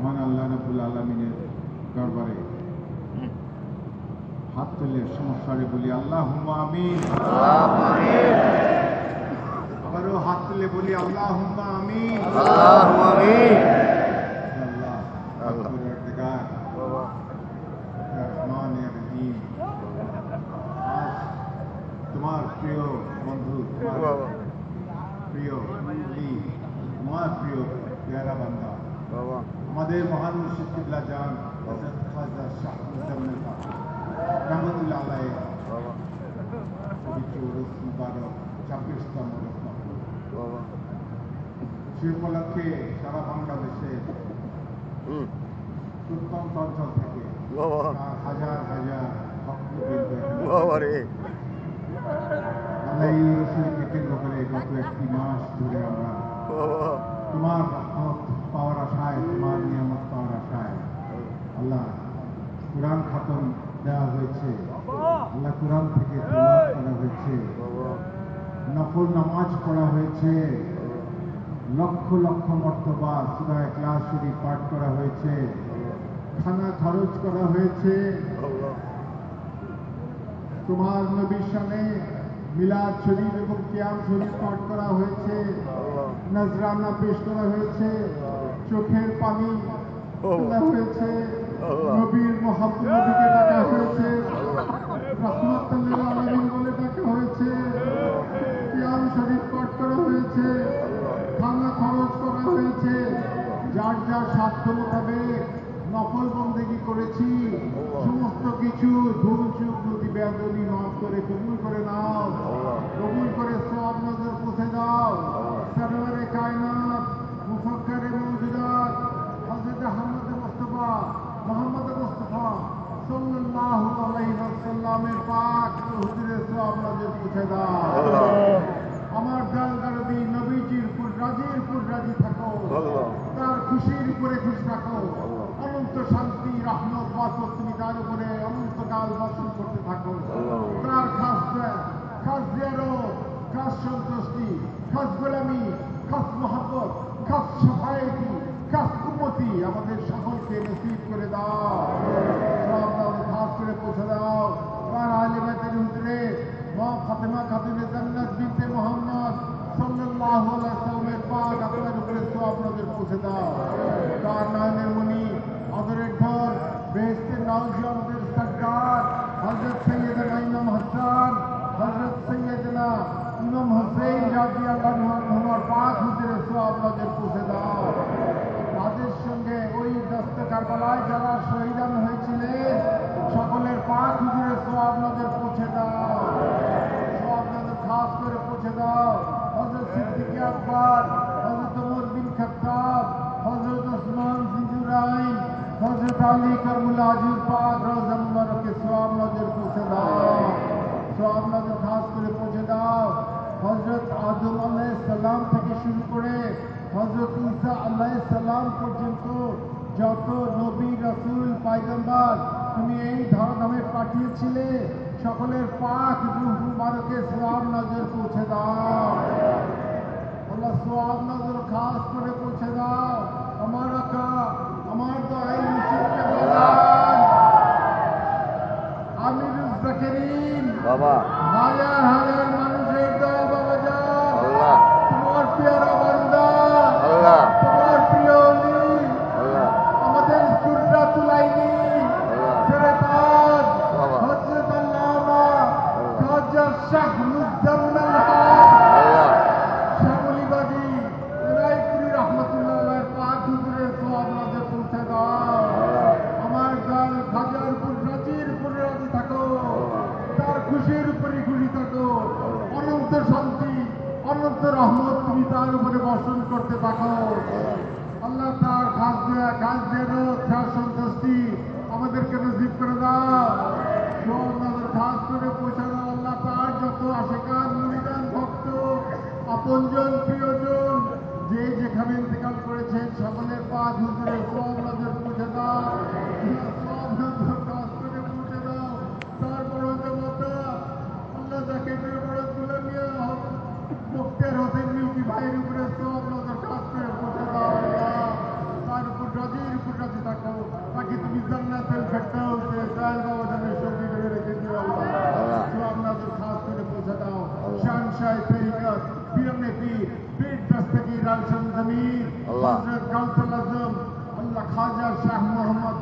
মহান আল্লাহ রবুল আলমিনের দরবারে হাত তুলে সমস্যারে বলি আল্লাহ আমিন। আবারও হাত তুলে বলি আল্লাহ আমিন। রহিম। আজ তোমার প্রিয় বন্ধু তোমার প্রিয় তোমার প্রিয় পেয়ারা বান্দা। আমাদের মহান মুর্শিদ কিবলা খাজা রহমতুল্লাহ পবিত্র মুবারক ছাব্বিশতম সে উপলক্ষে সারা বাংলাদেশে প্রত্যন্ত অঞ্চল থেকে। হাজার হাজার ভক্তবৃন্দ আল্লাহ রসুলকে কেন্দ্র করে গত মাস ধরে আমরা তোমার রহমত পাওয়ার আশায় তোমার নিয়ামত পাওয়ার আশায় আল্লাহ কোরআন খাতম দেওয়া হয়েছে। আল্লাহ কোরআন থেকে করা হয়েছে। নফল নামাজ পড়া হয়েছে। লক্ষ লক্ষ মর্তবা সুরায় ক্লাস শরীফ পাঠ করা হয়েছে। খানা খরচ করা হয়েছে। তোমার নবীর সামনে মিলাদ শরীফ এবং কিয়াম শরীফ পাঠ করা হয়েছে। নজরানা পেশ করা হয়েছে। চোখের পানি হয়েছে। নবীর মহাপুর নবীকে ডাকা হয়েছে। রহমতুল্লাহ আলমিন বলে ডাকা হয়েছে। কিয়াম শরীফ পাঠ করা হয়েছে। খানা খরচ করা হয়েছে। যার যার স্বার্থ মোতাবেক নফল বন্দেগি করেছি। সমস্ত কিছু ধূমচুক চুক নদী বেদনি মাফ করে কবুল করে নাও কবুল করে সব নজর পৌঁছে দাও সরোয়ারে কায়নাত মুফক্করে মৌজুদাত হযরত আহমদ মুস্তাফা মোহাম্মদ মুস্তাফা সাল্লাল্লাহু আলাইহি ওয়াসাল্লামের পাক হুজুরে পৌঁছে দাও আমার জাল গারবি নবীজির রাজির রাজি থাকো তার খুশির উপরে খুশি থাকো অনন্ত শান্তি রহমত বাসত তুমি তার উপরে অনন্তকাল বর্ষণ করতে থাকো তার খাস খাস জিয়ারো খাস সন্তুষ্টি খাস গোলামি খাস মহাব্বত খাস সফায়তি খাস উন্মতি আমাদের সকলকে নসিব করে দাও খাস করে পৌঁছে দাও তার আলিমাতের হুজুরে মা ফাতেমা খাতুনে জান্নাত বিনতে মোহাম্মদ সাল্লাল্লাহু আলাইহি সাল্লামের পাক আপনার উপরে সব নজর পৌঁছে দাও তার নয়নের মণি আদরের ঢল বেহেস্তের নাউজি আমাদের সরকার হযরত সৈয়দনা ইমাম হাসান হযরত সৈয়দনা ইমাম হোসেন রাদিয়াল্লাহু আনহুর পাক হুজুরে সব নজর পৌঁছে দাও তাদের সঙ্গে ওই দস্ত কারবালায় যারা শহীদান হয়েছিলেন, সকলের পাক হুজুরে সব নজর পৌঁছে দাও। নজর খাস করে পৌঁছে দাও। হজরত সিদ্দিক আকবর হজরত উমর বিন খাত্তাব হজরত ওসমান জিজুরাইন হজরত আলী করমুল আজির পাক রওজা মুবারকে সব নজর পৌঁছে দাও। সব নজর খাস করে পৌঁছে দাও। হজরত আদম আলাইহিস সালাম থেকে শুরু করে হজরত ঈসা আল্লাহ সালাম পর্যন্ত যত নবী, রসুল পাইগম্বার তুমি এই ধরনামে পাঠিয়েছিলে, সকলের পাক রূহ মুবারকে সোয়াব নজর পৌঁছে দাও। আল্লাহ সোয়াব নজর খাস করে পৌঁছে দাও। আমার আকা আমার দয়াই মুসিদকে বাজান আমিরুল জাকিরিন বাবা হাজার হাজার মানুষের দল বাবা যান আল্লাহ তোমার পেয়ারা বান্দা আল্লাহ তোমার প্রিয় অলি আল্লাহ আমাদের সুরটা তুলাইনি আল্লাহ সেরেতাজ বাবা। হজরত আল্লামা খাজা শাহ মুজাম্মেল হক আল্লাহ শ্যামলিবাদী এলাইপুরি রহমতুল্লাহ পাক হুজুরের সব নজর পৌঁছে দাও আমার গাল খাজার উপর রাজির উপরে রাজি থাকো তার খুশির উপরে খুশি থাকো অনন্ত শান্তি অনন্ত রহমত তুমি তার উপরে বর্ষণ করতে থাকো আল্লাহ তার খাস দেয়া খাস দেয়ারও সন্তুষ্টি আমাদেরকে নজিব করে দাও। টিপিপি পীর দস্তগি রালশন জমির হযরত গাউসুল আজম আল্লাহ খাজা শাহ মোহাম্মদ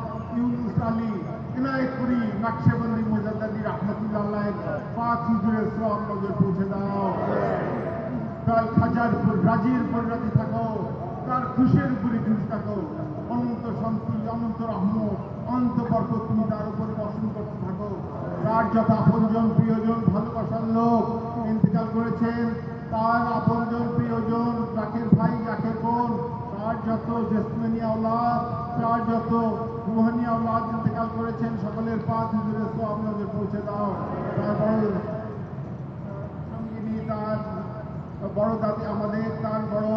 তার আপন প্রিয়জন জাকের ভাই জাকের বোন। তার যত জেসমেনি আওলাদ, তার যত রুহানি আওলাদ ইন্তেকাল করেছেন, সকলের পাঁচ হুজুরের সব নজর পৌঁছে দাও। তার বড় দাদি আমাদের, তার বড়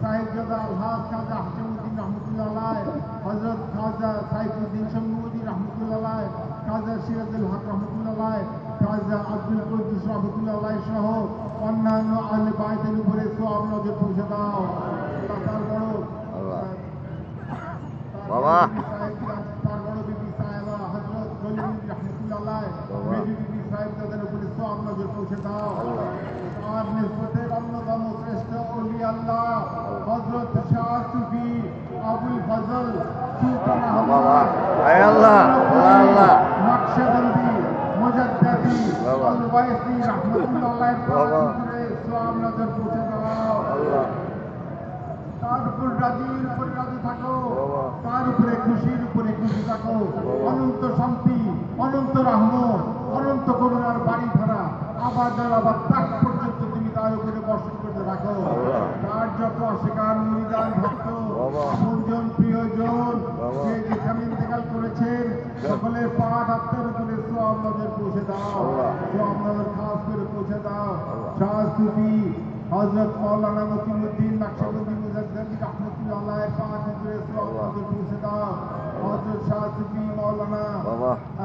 সাহেবজাদা আলহাজ খাজা হাসিমুদ্দিন রহমতুল্লাহ হজরত খাজা সাইফুদ্দিন শমুদ্দিন রহমতুল্লাহ খাজা সিরাজুল হক রহমতুল্লাহ খাজা আব্দুল কুদ্দুস রহমতুল্লাহ সহ অন্যান্য আহলে বায়তের উপরে সব নজর পৌঁছে দাও আল্লাহ তার বড় আল্লাহ। তার বাবা। বড় বিবি সাহেব, হজরত গলিউদ্দিন রহমতুল্লাহ বিবি সাহেব তাদের উপরে সব নজর পৌঁছে দাও আর নিসবতের অন্যতম শ্রেষ্ঠ অলি আল্লাহ হজরত শাহ সুফি আবুল ফজল সুলতান। আল্লাহ, আল্লাহ, আল্লাহ। নকশবন্দি তার উপর খুশির উপরে খুশি থাকো অনন্ত শান্তি অনন্ত রহমত অনন্ত করুণার বাড়ি ধরা আবার আবার তাক পর্যন্ত তুমি তার উপরে বর্ষণ করতে থাকো বাবা। তার যত অস্বীকার মুরিদান ভক্ত আপনজন প্রিয়জন যে যেখানে ইন্তেকাল করেছেন সকলের পাঠ আত্মার উপরে সব নজর পৌঁছে দাও। আল্লাহ। নজর খাস করে পৌঁছে দাও। শাহ সুফি হজরত মৌলানা মকিমুদ্দিন নকশবন্দি মুজাদ্দি রহমতুল্লাহ পাঁচ হুজুরে সব নজর পৌঁছে দাও। হজরত শাহ সুফি মৌলানা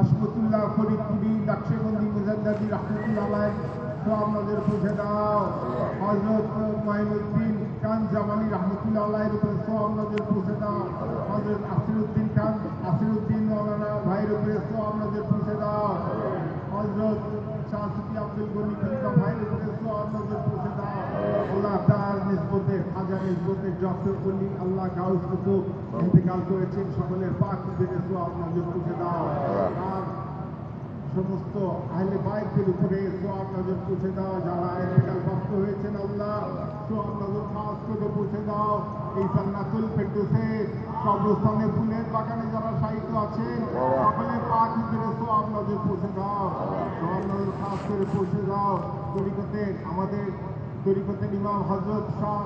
আশমতুল্লাহ ফরিদপুরি নকশবন্দি মুজাদ্দি রহমতুল্লাহ নজর পৌঁছে দাও। হজরত মাইনুদ্দিন খান জামালি রহমতুল্লাহ উপরে সব নজর পৌঁছে দাও। হজরত আসিরুদ্দিন খান, আসিরুদ্দিন মৌলানা ভাইয়ের সব নজর পৌঁছে দাও। হজরত শাহসুফি আব্দুল গনি খলিফা ভাইয়ের সব নজর পৌঁছে দাও। আল্লাহ তার নিসবতে হাজার নিসবতে যত কলি আল্লাহ গাউস কুতুব ইন্তেকাল করেছেন। সকলের পাক থেকে সব নজর পৌঁছে দাও। আর সমস্ত আহলে বাইকদের উপরে সব নজর পৌঁছে দাও, যারা ইন্তেকাল প্রাপ্ত হয়েছেন আল্লাহ সব নজর খাস করে পৌঁছে দাও। এই সান্নাতুল ফেরদৌসে কবরস্থানে ফুলের বাগানে যারা সাহিত্য আছেন সকলের পাক উপরে সব নজর পৌঁছে দাও। সব নজর খাস করে পৌঁছে দাও। তরিকতের আমাদের তরিকতের ইমাম হজরত শাহ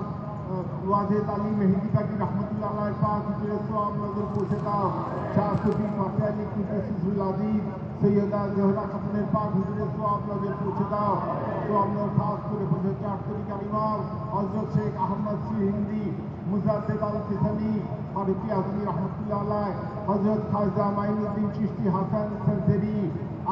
ওয়াজেদ আলী মেহেদি কাকি রহমতুল্লাহ পাক উপরে সব নজর পৌঁছে দাও। শাহ সুফি ফাতে আলী কুদ্দুসুল আজিজ সৈয়দা জোহরা খাতুনের পাক হুজুরের সব নজর পৌঁছে দাও। সব নজর খাস করে পৌঁছে চার তরিকার ইমাম হজরত শেখ আহমদ সি হিন্দি, মুজাদ্দেদ আল কিসানি ফারুকি আজমি রহমতুল্লাহ আলাই হজরত খাজা মাইনুদ্দিন চিশতি হাসান সরদেরি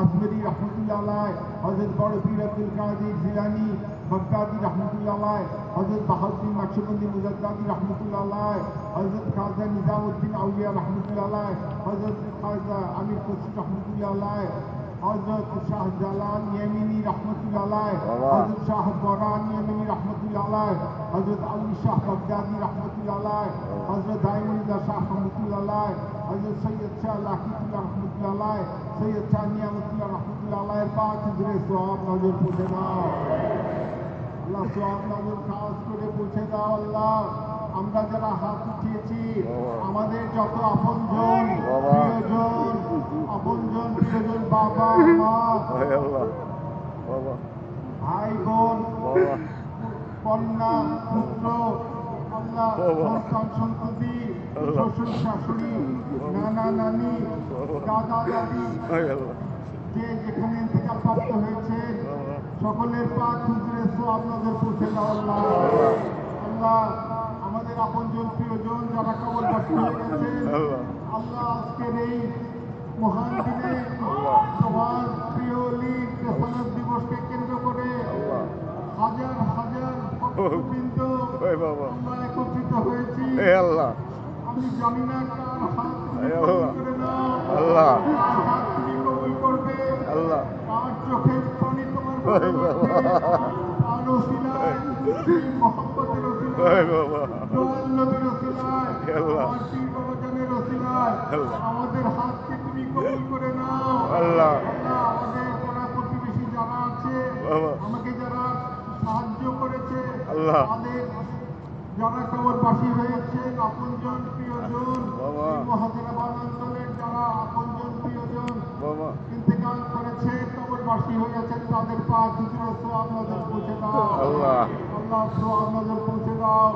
আজমেরি রহমতুল্লাহ আলাই হজরত বড় পীর আব্দুল কাদির জিলানি বগদাদি রহমতুল্লাহ আল্লাহ হজরত বাহাউদ্দিন নকশবন্দি মুজাদ্দাদি রহমতুল্লাহ আল্লাহ হজরত খাজা নিজামুদ্দিন আউলিয়া রহমতুল্লাহ আল্লাহ হজরত খাজা আমির খুশি রহমতুল্লাহ আল্লাহ হজরত শাহ জালাল ইয়েমিনি রহমতুল্লাহ আল্লাহ বাবা। হজরত শাহ বরান ইয়েমিনি রহমতুল্লাহ আল্লাহ হজরত আলী শাহ বগদাদি রহমতুল্লাহ আল্লাহ হজরত দাইমুল্লাহ শাহ রহমতুল্লাহ আল্লাহ হজরত সৈয়দ শাহ লাকিতুল্লাহ রহমতুল্লাহ আল্লাহ সৈয়দ শাহ নিয়ামতুল্লাহ রহমতুল্লাহ আল্লাহের পাক হুজুরে সব নজর পৌঁছে দাও আল্লাহ সব নজর খাস করে পৌঁছে দাও আল্লাহ। আমরা যারা হাত উঠিয়েছি আমাদের যত আপনজন। প্রিয়জন আপনজন প্রিয়জন বাবা মা ভাই বোন কন্যা পুত্র আল্লাহ। সন্তান সন্ততি শ্বশুর শাশুড়ি নানা নানি দাদা দাদি যে যেখানে ইন্তেকাল প্রাপ্ত হয়েছে সকলের পাক সব নজর পৌঁছে দাও আল্লাহ আল্লাহ আমাদের আপনজন প্রিয়জন যারা হয়ে গেছেন আল্লাহ আজকের এই মহান দিনে। তোমার প্রিয় লীগ প্রসারক দিবসকে কেন্দ্র করে হাজার হাজার ভক্তবৃন্দ বাবা। আমরা একত্রিত হয়েছি। আল্লাহ। আমি জানি না কার হাত আল্লাহ। আমাদের হাতকে তুমি কবুল করে নাও আল্লাহ আমাদের পাড়া প্রতিবেশী যারা আছে। আমাকে যারা সাহায্য করেছে আল্লাহ। যারা কবরবাসী হয়েছে আপনজন প্রিয়জন বাবা। অঞ্চলের যারা আপনজন প্রিয়জন ইন্তেকাল করেছে কবরবাসী হয়েছেন তাদের পা দুজনের সোয়াব নজর পৌঁছে দাও। আল্লাহ। আল্লাহ সোয়াব নজর পৌঁছে দাও।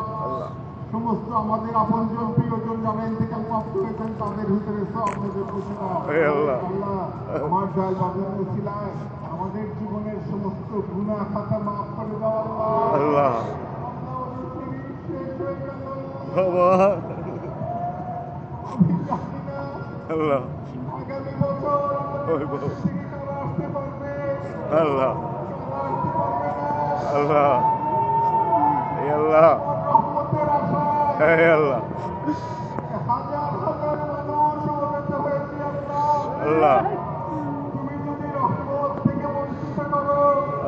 সমস্ত আমাদের আপনজন প্রিয়জন যারা ইন্তেকাল প্রাপ্ত হয়েছেন তাদের ভিতরে সব নজর পৌঁছে দাও। আল্লাহ। আল্লাহ আমার দয়াল বাবুর উসিলায় আমাদের জীবনের সমস্ত গুনাহ খাতা মাফ করে দাও। আল্লাহ। পারবে আল্লাহ। আল্লাহ। আল্লাহ। আল্লাহ। হয়েছে আল্লাহ।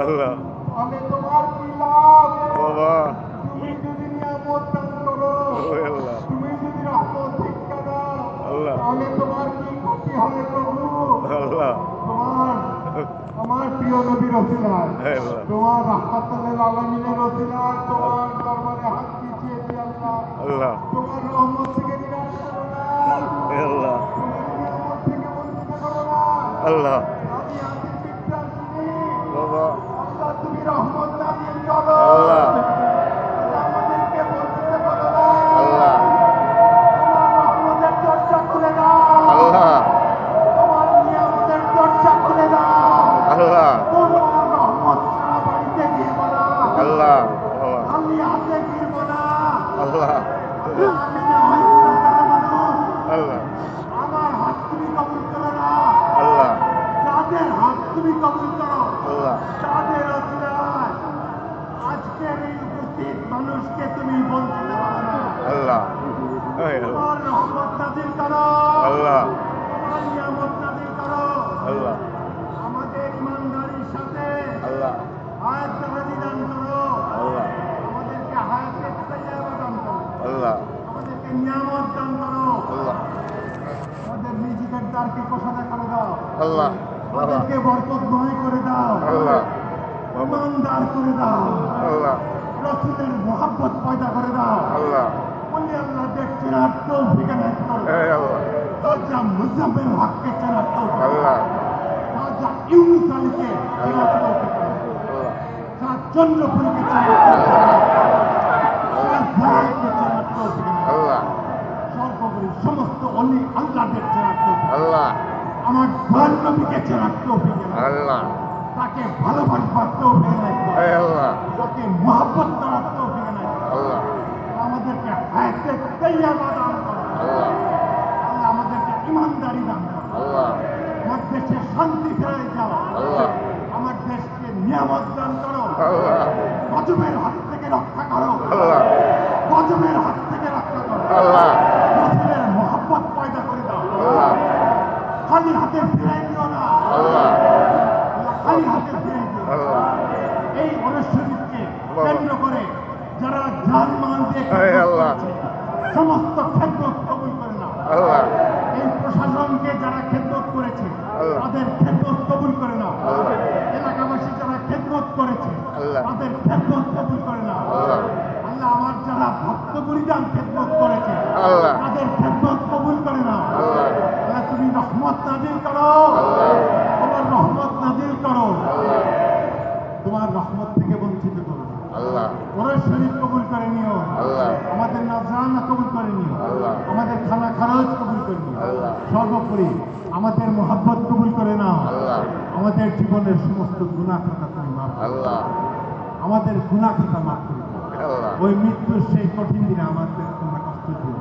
আল্লাহ। নবীর রসিলায় তোমার রাহমাতুল আলমিনের রসিলায় তোমার দরবারে হাত পিছিয়ে দিয়ে আল্লাহ। তোমার রহমত থেকে নিরাশ করো না। আল্লাহ। থেকে বঞ্চিত করো না। আল্লাহ। আমি হাতের পিঠটা বাবা। আল্লাহ তুমি রহমত করো। আল্লাহ। আল্লাহ, আমাদেরকে বঞ্চিত করো না আল্লাহ তোমার রহমতের দরজা খুলে দাও আল্লাহ তোমার নিয়ামতের দরজা খুলে দাও আল্লাহ তোমার রহমত সারা বাড়িতে দিব না আল্লাহ বাবা আমি হাতে দিব না আল্লাহ আল্লাহ, আমি না হয় গুণাগার মানুষ আল্লাহ আমার হাত তুমি কবুল করো না আল্লাহ যাদের হাত তুমি কবুল করো আল্লাহ তাদের অসিলায় আজকের এই উপস্থিত মানুষকে তুমি বঞ্চিত করো না আল্লাহ হে আল্লাহ তোমার রহমত নাজিল করো আল্লাহ তোমার নিয়ামত নাজিল করো আল্লাহ আমাদের ইমানদারির সাথে আল্লাহ হায়াত জাহাজি দান করো আল্লাহ আমাদেরকে হায়াতের তৈয়াবা দান করো আল্লাহ আমাদেরকে নিয়ামত দান করো আল্লাহ আমাদের নিজেদের দ্বারকে কোষাদা করে দাও। আল্লাহ আমাদেরকে বরকতময় করে দাও। আল্লাহ। ইমানদার করে দাও। আল্লাহ। রসুলের মোহাব্বত পয়দা করে দাও। আল্লাহ। বলি আল্লাহ দেখ চেনার তৌফিক এনায়েত করো। হে আল্লাহ। হককে চেনার তৌফিক। আল্লাহ। রাজা ইউনুস আলীকে চেনার তৌফিক। করো। আল্লাহ। তার চন্দ্রপুরীকে তৌফিক। করো। ভাইকে তৌফিক এনায়েত করো। আল্লাহ সর্বোপরি সমস্ত অলি আল্লাহদের চেনার তৌফিক আল্লাহ আমার দয়াল নবীকে তৌফিক এনায়েত আল্লাহ তাকে ভালোবাসবার এনায়েত করো। হে আল্লাহ তাকে মহাব্বত করার এনায়েত করো। আল্লাহ আমাদেরকে হায়াতে তৈয়াবা দান করো আল্লাহ আল্লাহ আমাদেরকে ইমানদারি দান করো আল্লাহ আমার দেশে শান্তি ফেরাই যাও আল্লাহ আমার দেশকে নিয়ামত দান করো আল্লাহ গজবের হাত থেকে রক্ষা করো আল্লাহ গজবের হাত থেকে রক্ষা করো আল্লাহ রসুলের মোহাব্বত পয়দা করে দাও আল্লাহ খালি হাতে ফিরাই দিও না আল্লাহ আল্লাহ খালি হাতে ফিরাই দিও না। আল্লাহ এই অনুষ্ঠানকে বাবা। কেন্দ্র করে যারা জান মান দিয়ে হে খেদমত আল্লাহ। করেছে, সমস্ত খেদমত কবুল করে না আল্লাহ এই প্রশাসনকে যারা খেদমত করেছে আল্লাহ। তাদের খেদমত কবুল করে না আল্লাহ এলাকাবাসী যারা খেদমত করেছে আল্লাহ। তাদের খেদমত কবুল করে না। আল্লাহ। আল্লাহ আমার যারা ভক্ত পরিধান খেদমত করেছে তাদের খেদমত কবুল করে না। আল্লাহ। তুমি রহমত নাজিল করো। তোমার রহমত নাজিল করো। তোমার রহমত থেকে বঞ্চিত করো। শরীর কবুল করে নিও। আমাদের নাজরানা কবুল করে নিও। আমাদের খানা খরচ কবুল করে নিও। সর্বোপরি আমাদের মোহাব্বত কবুল করে নাও। আল্লাহ। আমাদের জীবনের সমস্ত গুণা খাতা তুমি মাফ আল্লাহ। আমাদের গুণা খাতা মাফ করে ওই মৃত্যুর সেই কঠিন দিনে আমাদের তোমরা কষ্ট দিও।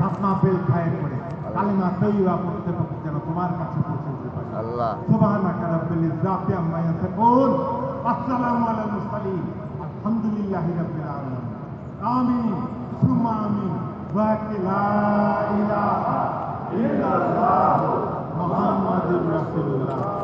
ফাতমা পেল খায় করে কালিমা তৈবা পড়তে পড়তে যেন তোমার কাছে পৌঁছে দিতে পারে। সুবহানাকা রাব্বিল ইজ্জাতি আম্মা আসসালামু আলাল আলহামদুলিল্লাহি রাব্বিল আলামিন। আমিন। আমিন। ওয়া লা ইলাহা ইল্লাল্লাহ। মুহাম্মাদুর রাসূলুল্লাহ।